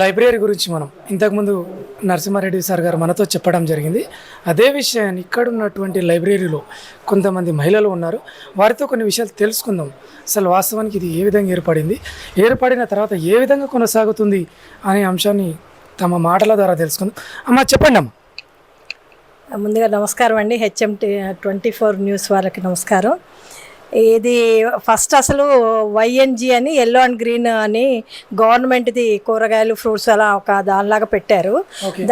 Library గురించి మనం ఇంతకుముందు నరసింహారెడ్డి సార్ గారు మనతో చెప్పడం జరిగింది. అదే విషయాన్ని ఇక్కడ ఉన్నటువంటి లైబ్రరీలో కొంతమంది మహిళలు ఉన్నారు. వారితో కొన్ని విషయాలు తెలుసుకుందాం. అసలు వాస్తవానికి ఇది ఏ విధంగా ఏర్పడింది? ఏర్పడిన తర్వాత ఏ విధంగా కొనసాగుతుంది అనే అంశాన్ని తమ మాటల ద్వారా తెలుసుకుందాం. అమ్మ చెప్పండి అమ్మ. ముందుగా నమస్కారం అండి. హెచ్ఎం ట్వంటీ ఫోర్ న్యూస్ వాళ్ళకి నమస్కారం. ఇది ఫస్ట్ అసలు వైఎన్జి అని ఎల్లో అండ్ గ్రీన్ అని గవర్నమెంట్ది కూరగాయలు ఫ్రూట్స్ అలా ఒక దానిలాగా పెట్టారు.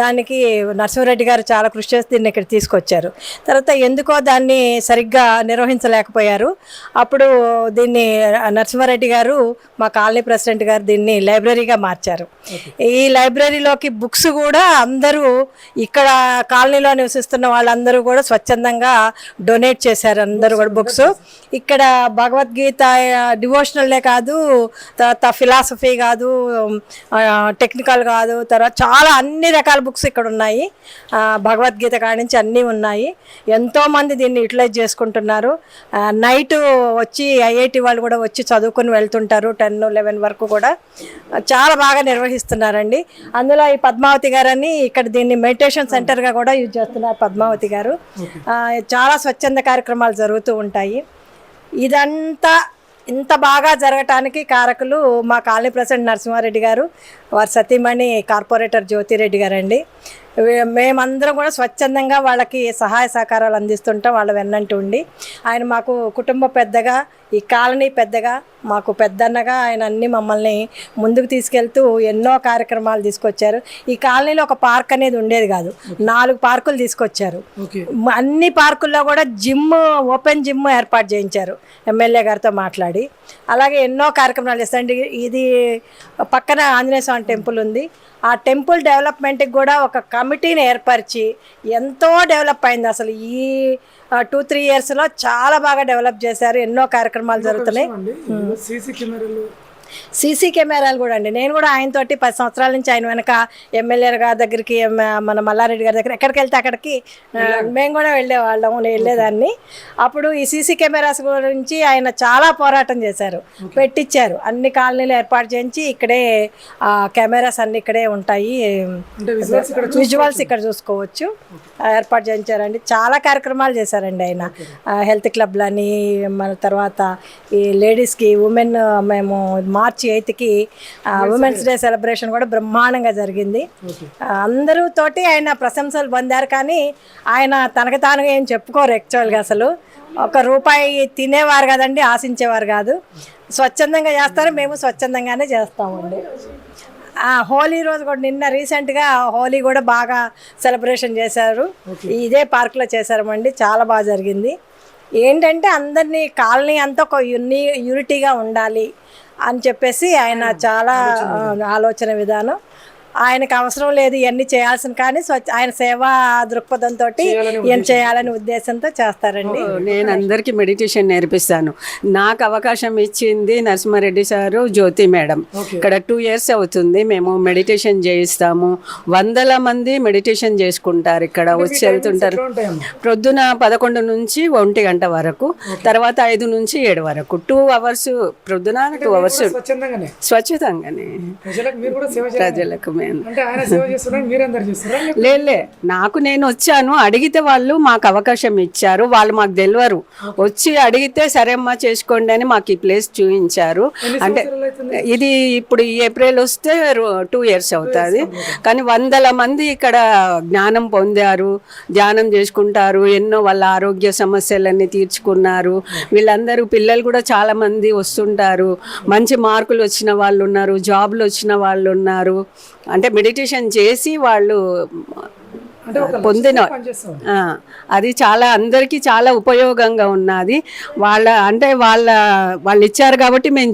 దానికి నరసింహారెడ్డి గారు చాలా కృషి చేసి దీన్ని ఇక్కడ తీసుకొచ్చారు. తర్వాత ఎందుకో దాన్ని సరిగ్గా నిర్వహించలేకపోయారు. అప్పుడు దీన్ని నరసింహారెడ్డి గారు మా కాలనీ ప్రెసిడెంట్ గారు దీన్ని లైబ్రరీగా మార్చారు. ఈ లైబ్రరీలోకి బుక్స్ కూడా అందరూ ఇక్కడ కాలనీలో నివసిస్తున్న వాళ్ళందరూ కూడా స్వచ్ఛందంగా డొనేట్ చేశారు అందరూ కూడా బుక్స్. ఇక్కడ భగవద్గీత డివోషనల్లే కాదు తర్వాత ఫిలాసఫీ కాదు టెక్నికల్ కాదు తర్వాత చాలా అన్ని రకాల బుక్స్ ఇక్కడ ఉన్నాయి. భగవద్గీత కాడి నుంచి అన్నీ ఉన్నాయి. ఎంతోమంది దీన్ని యూటిలైజ్ చేసుకుంటున్నారు. నైట్ వచ్చి ఐఐటి వాళ్ళు కూడా వచ్చి చదువుకొని వెళ్తుంటారు టెన్ లెవెన్ వరకు కూడా. చాలా బాగా నిర్వహిస్తున్నారండి. అందులో ఈ పద్మావతి గారని ఇక్కడ దీన్ని మెడిటేషన్ సెంటర్గా కూడా యూజ్ చేస్తున్నారు పద్మావతి గారు. చాలా స్వచ్ఛంద కార్యక్రమాలు జరుగుతూ ఉంటాయి. ఇదంతా ఇంత బాగా జరగటానికి కారకులు మా కాలనీ ప్రెసిడెంట్ నరసింహారెడ్డి గారు వారి సతీమణి కార్పొరేటర్ జ్యోతిరెడ్డి గారండి. మేమందరం కూడా స్వచ్ఛందంగా వాళ్ళకి సహాయ సహకారాలు అందిస్తుంటాం వాళ్ళ వెన్నంటి ఉండి. ఆయన మాకు కుటుంబ పెద్దగా ఈ కాలనీ పెద్దగా మాకు పెద్దన్నగా ఆయన అన్ని మమ్మల్ని ముందుకు తీసుకెళ్తూ ఎన్నో కార్యక్రమాలు తీసుకొచ్చారు. ఈ కాలనీలో ఒక పార్క్ అనేది ఉండేది కాదు నాలుగు పార్కులు తీసుకొచ్చారు. అన్ని పార్కుల్లో కూడా జిమ్ ఓపెన్ జిమ్ ఏర్పాటు చేయించారు ఎమ్మెల్యే గారితో మాట్లాడి. అలాగే ఎన్నో కార్యక్రమాలు చేస్తారండి ఇది పక్కన ఆంజనేయ స్వామి టెంపుల్ ఉంది. ఆ టెంపుల్ డెవలప్మెంట్కి కూడా ఒక కమిటీని ఏర్పరిచి ఎంతో డెవలప్ అయింది. అసలు ఈ టూ త్రీ ఇయర్స్లో చాలా బాగా డెవలప్ చేశారు. ఎన్నో కార్యక్రమాలు జరుగుతున్నాయి. అండి. సీసీ కెమెరాలు సీసీ కెమెరాలు కూడా అండి. నేను కూడా ఆయనతోటి పది సంవత్సరాల నుంచి ఆయన వెనక ఎమ్మెల్యే గారి దగ్గరికి మన మల్లారెడ్డి గారి దగ్గర ఎక్కడికి వెళ్తే అక్కడికి మేము కూడా వెళ్ళేవాళ్ళం నేను వెళ్ళేదాన్ని. అప్పుడు ఈ సీసీ కెమెరాస్ గురించి ఆయన చాలా పోరాటం చేశారు. పెట్టించారు అన్ని కాలనీలు ఏర్పాటు చేయించి ఇక్కడే ఆ, కెమెరాస్ అన్ని ఇక్కడే ఉంటాయి. విజువల్స్ ఇక్కడ చూసుకోవచ్చు. ఏర్పాటు చేయించారండి. చాలా కార్యక్రమాలు చేశారండి ఆయన. హెల్త్ క్లబ్లని మన తర్వాత ఈ లేడీస్కి ఉమెన్ మేము మార్చి ఎయిత్కి ఉమెన్స్ డే సెలబ్రేషన్ కూడా బ్రహ్మాండంగా జరిగింది. అందరూ తోటి ఆయన ప్రశంసలు పొందారు కానీ ఆయన తనకు తానుగా ఏం చెప్పుకోరు యాక్చువల్గా అసలు. ఒక రూపాయి తినేవారు కదండి ఆశించేవారు కాదు. స్వచ్ఛందంగా చేస్తారు మేము స్వచ్ఛందంగానే చేస్తామండి. హోలీ రోజు కూడా నిన్న రీసెంట్గా హోలీ కూడా బాగా సెలబ్రేషన్ చేశారు. ఇదే పార్క్లో చేశారమండి చాలా బాగా జరిగింది. ఏంటంటే అందరినీ కాలనీ అంతా ఒక యూని యూనిటీగా ఉండాలి అని చెప్పేసి ఆయన చాలా ఆలోచన విధానం. ఆయనకు అవసరం లేదు ఇవన్నీ చేయాల్సిన కానీ స్వచ్ఛ ఆయన సేవా దృక్పథంతో ఏం చేయాలనే ఉద్దేశంతో చేస్తారండి. నేను అందరికీ మెడిటేషన్ నేర్పిస్తాను. నాకు అవకాశం ఇచ్చింది నరసింహారెడ్డి సారు జ్యోతి మేడం. ఇక్కడ టూ ఇయర్స్ అవుతుంది మేము మెడిటేషన్ చేయిస్తాము. వందల మంది మెడిటేషన్ చేసుకుంటారు ఇక్కడ వచ్చి వెళ్తుంటారు. ప్రొద్దున పదకొండు నుంచి ఒంటి గంట వరకు తర్వాత ఐదు నుంచి ఏడు వరకు టూ అవర్స్ ప్రొద్దున టూ అవర్స్ స్వచ్ఛతంగానే ప్రజలకు మేము చేస్తారా లేలే నాకు నేను వచ్చాను అడిగితే వాళ్ళు మాకు అవకాశం ఇచ్చారు వాళ్ళు మాకు తెలియరు వచ్చి అడిగితే సరే అమ్మా చేసుకోండి అని మాకు ఈ ప్లేస్ చూపించారు. అంటే ఇది ఇప్పుడు ఈ ఏప్రిల్ వస్తే టూ ఇయర్స్ అవుతుంది. కానీ వందల మంది ఇక్కడ జ్ఞానం పొందారు ధ్యానం చేసుకుంటారు ఎన్నో వాళ్ళ ఆరోగ్య సమస్యలన్నీ తీర్చుకున్నారు. వీళ్ళందరూ పిల్లలు కూడా చాలా మంది వస్తుంటారు. మంచి మార్కులు వచ్చిన వాళ్ళు ఉన్నారు జాబ్లు వచ్చిన వాళ్ళు ఉన్నారు. అంటే మెడిటేషన్ చేసి వాళ్ళు పొందిన అది చాలా అందరికీ చాలా ఉపయోగంగా ఉన్నది వాళ్ళ అంటే వాళ్ళ వాళ్ళు ఇచ్చారు కాబట్టి మేము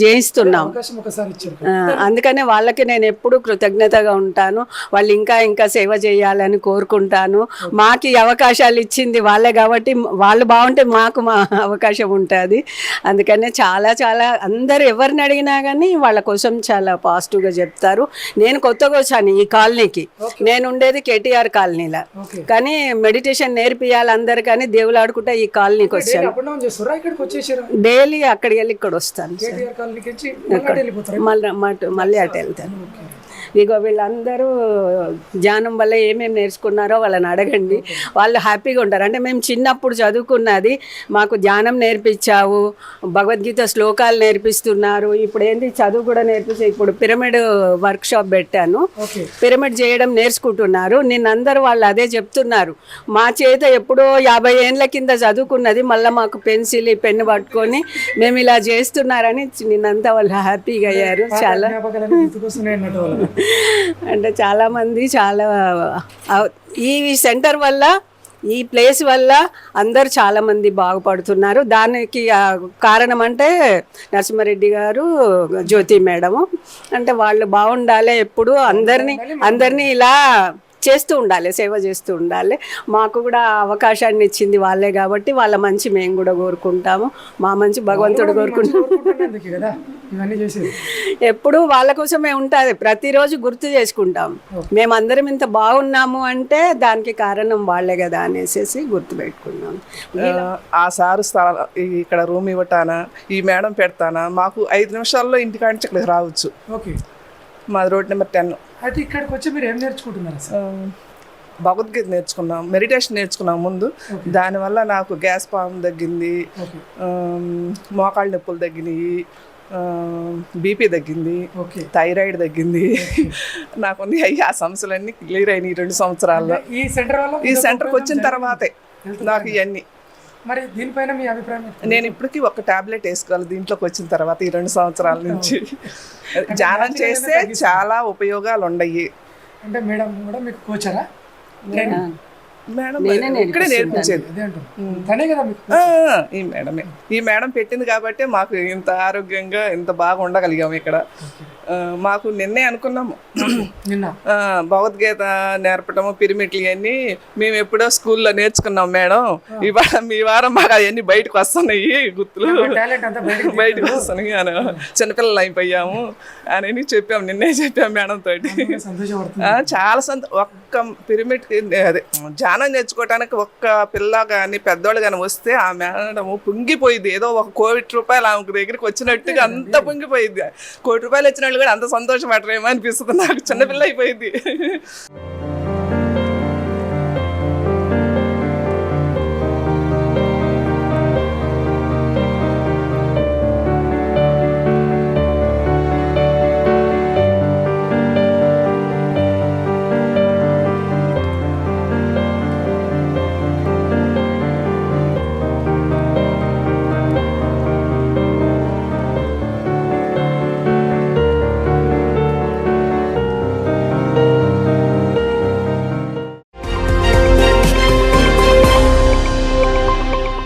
ఆ, అందుకనే వాళ్ళకి నేను ఎప్పుడు కృతజ్ఞతగా ఉంటాను. వాళ్ళు ఇంకా ఇంకా సేవ చేయాలని కోరుకుంటాను. మాకు అవకాశాలు ఇచ్చింది వాళ్ళే కాబట్టి వాళ్ళు బాగుంటే మాకు మా అవకాశం ఉంటుంది. అందుకనే చాలా చాలా అందరు ఎవరిని అడిగినా కానీ వాళ్ళ కోసం చాలా పాజిటివ్గా చెప్తారు. నేను కొత్తగా వచ్చాను ఈ కాలనీకి. నేను ఉండేది కేటీఆర్ కాలనీలో. ఓకే. కానీ మెడిటేషన్ నేర్పియాలి అందరు కానీ దేవులు ఆడుకుంటా ఈ కాలనీకి వచ్చాను డైలీ అక్కడికి వెళ్ళి ఇక్కడ వస్తాను మళ్ళీ మళ్ళీ అటు వెళ్తాను. ఇగో వీళ్ళందరూ ధ్యానం వల్ల ఏమేమి నేర్చుకున్నారో వాళ్ళని అడగండి. వాళ్ళు హ్యాపీగా ఉంటారు. అంటే మేము చిన్నప్పుడు చదువుకున్నది మాకు ధ్యానం నేర్పించావు భగవద్గీత శ్లోకాలు నేర్పిస్తున్నారు. ఇప్పుడు ఏంటి చదువు కూడా నేర్పించి ఇప్పుడు పిరమిడ్ వర్క్ షాప్ పెట్టాను పిరమిడ్ చేయడం నేర్చుకుంటున్నారు. నిన్నందరూ వాళ్ళు అదే చెప్తున్నారు. మా చేత ఎప్పుడో యాభై ఏండ్ల కింద చదువుకున్నది. మళ్ళీ మాకు పెన్సిల్ పెన్ను పట్టుకొని మేము ఇలా చేస్తున్నారని నిన్నంతా వాళ్ళు హ్యాపీగా అయ్యారు. చాలా అంటే చాలామంది చాలా ఈ సెంటర్ వల్ల ఈ ప్లేస్ వల్ల అందరు చాలామంది బాగుపడుతున్నారు. దానికి కారణం అంటే నరసింహారెడ్డి గారు జ్యోతి మేడము. అంటే వాళ్ళు బాగుండాలి ఎప్పుడు అందరినీ అందరినీ ఇలా చేస్తూ ఉండాలి సేవ చేస్తూ ఉండాలి. మాకు కూడా అవకాశాన్ని ఇచ్చింది వాళ్ళే కాబట్టి వాళ్ళ మంచి మేము కూడా కోరుకుంటాము. మా మంచి భగవంతుడు కోరుకుంటాం ఎప్పుడు వాళ్ళ కోసమే ఉంటుంది ప్రతిరోజు గుర్తు చేసుకుంటాం. మేమందరం ఇంత బాగున్నాము అంటే దానికి కారణం వాళ్ళే కదా అనేసి గుర్తు పెట్టుకున్నాం. ఆ, సారు స్థల ఇక్కడ రూమ్ ఇవ్వటానా ఈ మేడం పెడతానా మాకు ఐదు నిమిషాల్లో ఇంటికాడ రావచ్చు. ఓకే. మాది రోడ్ నెంబర్ టెన్. అయితే ఇక్కడికి వచ్చి మీరు ఏం నేర్చుకుంటున్నారు సార్? భగవద్గీత నేర్చుకున్నాం మెడిటేషన్ నేర్చుకున్నాం ముందు. దానివల్ల నాకు గ్యాస్ పాము తగ్గింది మోకాళ్ళ నొప్పులు తగ్గినాయి బీపీ తగ్గింది ఓకే. థైరాయిడ్ తగ్గింది. నాకు అయ్యి ఆ సమస్యలన్నీ క్లియర్ అయినాయి రెండు సంవత్సరాల్లో. ఈ సెంటర్ ఈ సెంటర్కి వచ్చిన తర్వాతే నాకు ఇవన్నీ మరి దీనిపైన మీ అభిప్రాయం? నేను ఇప్పటికీ ఒక టాబ్లెట్ వేసుకోవాలి దీంట్లోకి వచ్చిన తర్వాత ఈ రెండు సంవత్సరాల నుంచి. ధ్యానం చేస్తే చాలా ఉపయోగాలు ఉన్నాయి అంటే మేడం కూడా మీకు కోచరా మేడం నేనే ఇక్కడే నేర్పించేది. ఈ మేడమే. ఈ మేడం పెట్టింది కాబట్టి మాకు ఇంత ఆరోగ్యంగా ఇంత బాగా ఉండగలిగాము ఇక్కడ మాకు నిన్నే అనుకున్నాము. భగవద్గీత నేర్పటము పిరిమిట్లు ఇవన్నీ మేము ఎప్పుడో స్కూల్లో నేర్చుకున్నాం మేడం. ఇవాళ మీ వారం మాకు అవన్నీ బయటకు వస్తున్నాయి గుర్తులు బయటకు వస్తున్నాయి అని చిన్నపిల్లలు అయిపోయాము అని చెప్పాము నిన్నే చెప్పాము మేడం తోటి. చాలా సంత ఒక్క పిరమిడ్ అదే ధ్యానం నేర్చుకోవటానికి ఒక్క పిల్ల కానీ పెద్దోళ్ళు కానీ వస్తే ఆ మేడం పొంగిపోయింది ఏదో ఒక కోటి రూపాయలు ఆమెకు దగ్గరికి వచ్చినట్టుగా అంత పొంగిపోయింది కోటి రూపాయలు వచ్చిన కూడా అంత సంతోషపడరేమో అనిపిస్తుంది నాకు. చిన్నపిల్ల అయిపోయింది.